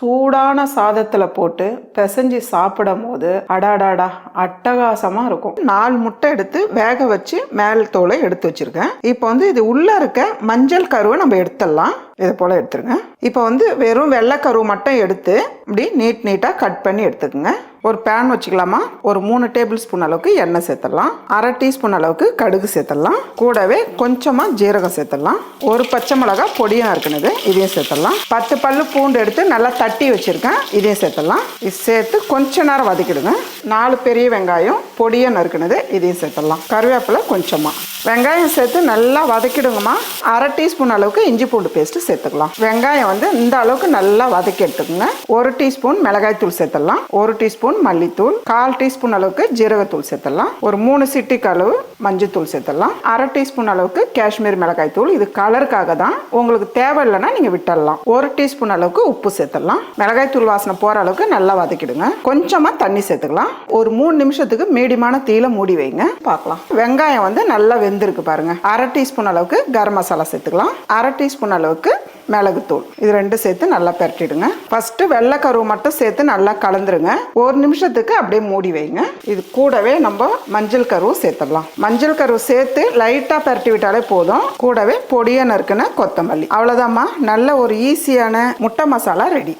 சூடான சாதத்தில் போட்டு பிசைஞ்சு சாப்பிடும் போது அடாடாடா அட்டகாசமாக இருக்கும். நாலு முட்டை எடுத்து வேக வச்சு மேல் தோலை எடுத்து வச்சிருக்கேன். இப்போ வந்து இது உள்ளே இருக்க மஞ்சள் கருவை நம்ம எடுத்துடலாம். இதை போல் எடுத்துருங்க. இப்போ வந்து வெறும் வெள்ளை கருவு மட்டும் எடுத்து இப்படி நீட் நீட்டாக கட் பண்ணி எடுத்துக்கோங்க. ஒரு பேன் வச்சுக்கலாமா? ஒரு மூணு டேபிள் ஸ்பூன் அளவுக்கு எண்ணெய் சேர்த்துடலாம். அரை டீஸ்பூன் அளவுக்கு கடுகு சேர்த்துடலாம். கூடவே கொஞ்சமாக ஜீரகம் சேர்த்துடலாம். ஒரு பச்சை மிளகாய் பொடியாக இருக்குனது இதையும் சேர்த்துடலாம். பத்து பல்லு பூண்டு எடுத்து நல்லா தட்டி வச்சுருக்கேன் இதையும் சேர்த்துடலாம். இது சேர்த்து கொஞ்ச நேரம் வதக்கிடுங்க. நாலு பெரிய வெங்காயம் பொடியாக நறுக்குனது இதையும் சேர்த்துடலாம். கருவேப்பிலை கொஞ்சமாக வெங்காயம் சேர்த்து நல்லா வதக்கிடுங்கம்மா. அரை டீஸ்பூன் அளவுக்கு இஞ்சி பூண்டு பேஸ்ட்டு சேர்த்துக்கலாம். வெங்காயம் வந்து இந்த அளவுக்கு நல்லா வதக்கி எடுத்துக்கோங்க. ஒரு டீஸ்பூன் மிளகாய்த்தூள் சேர்த்துடலாம். ஒரு டீஸ்பூன் மல்லித்தூள். கால் டீஸ்பூன் அளவுக்கு ஜீரகத்தூள் சேர்த்துடலாம். ஒரு மூணு சிட்டிக்கு அளவு மஞ்சத்தூள் சேர்த்துடலாம். அரை டீஸ்பூன் அளவுக்கு காஷ்மீர் மிளகாய் தூள். இது கலருக்காக தான். உங்களுக்கு தேவை இல்லைன்னா நீங்கள் விட்டுடலாம். ஒரு டீஸ்பூன் அளவுக்கு உப்பு சேர்த்துடலாம். மிளகாய் தூள் வாசனை போகிற அளவுக்கு நல்லா வதக்கிடுங்க. கொஞ்சமாக தண்ணி சேர்த்துக்கலாம். ஒரு மூணு நிமிஷத்துக்கு மீடியமான தீயில மூடி வைங்க. பார்க்கலாம். வெங்காயம் வந்து நல்லா வெந்திருக்கு பாருங்க. அரை டீஸ்பூன் அளவுக்கு கரம் மசாலா சேர்த்துக்கலாம். அரை டீஸ்பூன் அளவுக்கு மிளகுத்தூள் இது ரெண்டும் சேர்த்து நல்லா பரட்டிடுங்க. ஃபஸ்ட்டு வெள்ளை கருவு மட்டும் சேர்த்து நல்லா கலந்துருங்க. ஒரு நிமிஷத்துக்கு அப்படியே மூடி வைங்க. இது கூடவே நம்ம மஞ்சள் கருவும் சேர்த்துடலாம். மஞ்சள் கருவு சேர்த்து லைட்டாக பரட்டி விட்டாலே போதும். கூடவே பொடியாக நறுக்குன கொத்தமல்லி. அவ்வளோதாம்மா நல்ல ஒரு ஈஸியான முட்டை மசாலா ரெடி